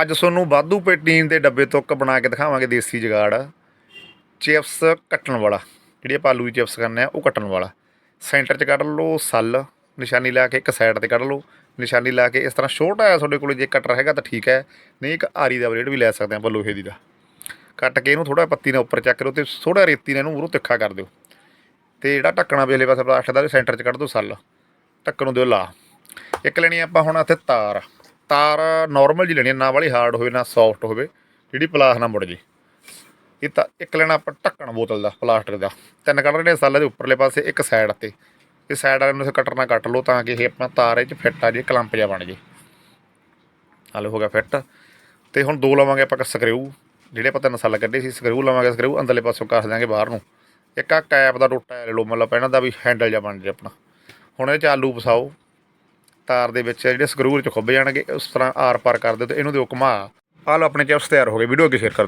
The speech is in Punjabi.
ਅੱਜ ਤੁਹਾਨੂੰ ਵਾਧੂ ਪ੍ਰੋਟੀਨ ਦੇ ਡੱਬੇ ਤੋਂ ਇੱਕ ਬਣਾ ਕੇ ਦਿਖਾਵਾਂਗੇ ਦੇਸੀ ਜਗਾੜ। ਚਿਪਸ ਕੱਟਣ ਵਾਲਾ, ਜਿਹੜੀ ਆਪਾਂ ਆਲੂ ਦੀ ਚਿਪਸ ਕਰਨੇ ਆ ਉਹ ਕੱਟਣ ਵਾਲਾ। ਸੈਂਟਰ 'ਚ ਕੱਢ ਲਓ ਸੱਲ, ਨਿਸ਼ਾਨੀ ਲਾ ਕੇ ਇੱਕ ਸਾਈਡ ਤੇ ਕੱਢ ਲਓ। ਨਿਸ਼ਾਨੀ ਲਾ ਕੇ ਇਸ ਤਰ੍ਹਾਂ ਛੋਟਾ ਹੈ ਤੁਹਾਡੇ ਕੋਲ ਜੇ ਕਟਰ ਹੈਗਾ ਤਾਂ ਠੀਕ ਹੈ, ਨਹੀਂ ਇੱਕ ਆਰੀ ਦਾ ਬਲੇਡ ਵੀ ਲੈ ਸਕਦੇ ਆਪਾਂ ਲੋਹੇ ਦੀ ਦਾ। ਕੱਟ ਕੇ ਇਹਨੂੰ ਥੋੜਾ ਪੱਤੀ ਨਾਲ ਉੱਪਰ ਚੱਕ ਲਓ ਤੇ ਥੋੜਾ ਰੇਤੀ ਨਾਲ ਇਹਨੂੰ ਮੂਹਰੋਂ ਤਿੱਖਾ ਕਰ ਦਿਓ। ਤੇ ਜਿਹੜਾ ਢੱਕਣਾ ਪਿਛਲੇ ਪਾਸੇ ਪਲਾਸਟਿਕ ਦਾ ਸੈਂਟਰ 'ਚ ਕੱਢ ਦਿਓ ਸੱਲ। ਢੱਕਣ ਨੂੰ ਦਿਓ ਲਾ ਇੱਕ ਲੈਣੀ ਆਪਾਂ ਹੁਣ ਇੱਥੇ ਤਾਰ। ਤਾਰ ਨਾਰਮਲ ਜੀ ਲੈਣੀ ਹੈ ਨਾ ਵਾਲੀ ਹਾਰਡ ਹੋਵੇ, ਨਾ ਸੌਫਟ ਹੋਵੇ, ਜਿਹੜੀ ਪਲਾਸ ਨਾ ਮੁੜ ਜੇ। ਇਹ ਤਾਂ ਇੱਕ ਲੈਣਾ ਆਪਾਂ ਢੱਕਣ ਬੋਤਲ ਦਾ, ਪਲਾਸਟਿਕ ਦਾ। ਤਿੰਨ ਕੱਢ ਲੈਣੇ ਸਾਲੇ ਦੇ ਉੱਪਰਲੇ ਪਾਸੇ, ਇੱਕ ਸਾਈਡ ਤੇ। ਇਹ ਸਾਈਡ ਵਾਲੇ ਨੂੰ ਕਟਰ ਨਾਲ ਕੱਟ ਲਓ ਤਾਂ ਕਿ ਇਹ ਆਪਣਾ ਤਾਰ ਇਹ 'ਚ ਫਿੱਟ ਆ ਜੇ, ਕਲੰਪ ਜਾ ਬਣ ਜੇ। ਹਲ ਹੋ ਗਿਆ ਫਿੱਟ ਤੇ ਹੁਣ ਦੋ ਲਵਾਂਗੇ ਆਪਾਂ ਸਕਰੂ ਜਿਹੜੇ ਆਪਾਂ ਤਿੰਨ ਸਾਲ ਕੱਢੇ ਸੀ ਸਕਰੂ ਲਵਾਂਗੇ ਸਕਰੂ ਅੰਦਰਲੇ ਪਾਸੋਂ ਕੱਸ ਦਾਂਗੇ ਬਾਹਰ ਨੂੰ। ਇੱਕ ਆ ਕੈਪ ਦਾ ਟੋਟਾ ਲੈ ਲਓ, ਮਤਲਬ ਇਹਨਾਂ ਦਾ ਵੀ ਹੈਂਡਲ ਜਾ ਬਣ ਜੇ ਆਪਣਾ। ਹੁਣ ਇਹ 'ਚ ਆਲੂ ਫਸਾਓ ਤਾਰ ਦੇ ਵਿੱਚ ਜਿਹੜੇ ਸਕਰੂ ਚ ਖੁੱਭ ਜਾਣਗੇ, ਉਸ ਤਰ੍ਹਾਂ ਆਰ ਪਾਰ ਕਰ ਦਿਓ ਤੇ ਇਹਨੂੰ ਦਿਓ ਘੁਮਾ। ਆਹ ਲਓ, ਆਪਣੇ ਚਿਪਸ ਤਿਆਰ ਹੋ ਗਏ ਵੀਡੀਓ ਅੱਗੇ ਸ਼ੇਅਰ ਕਰ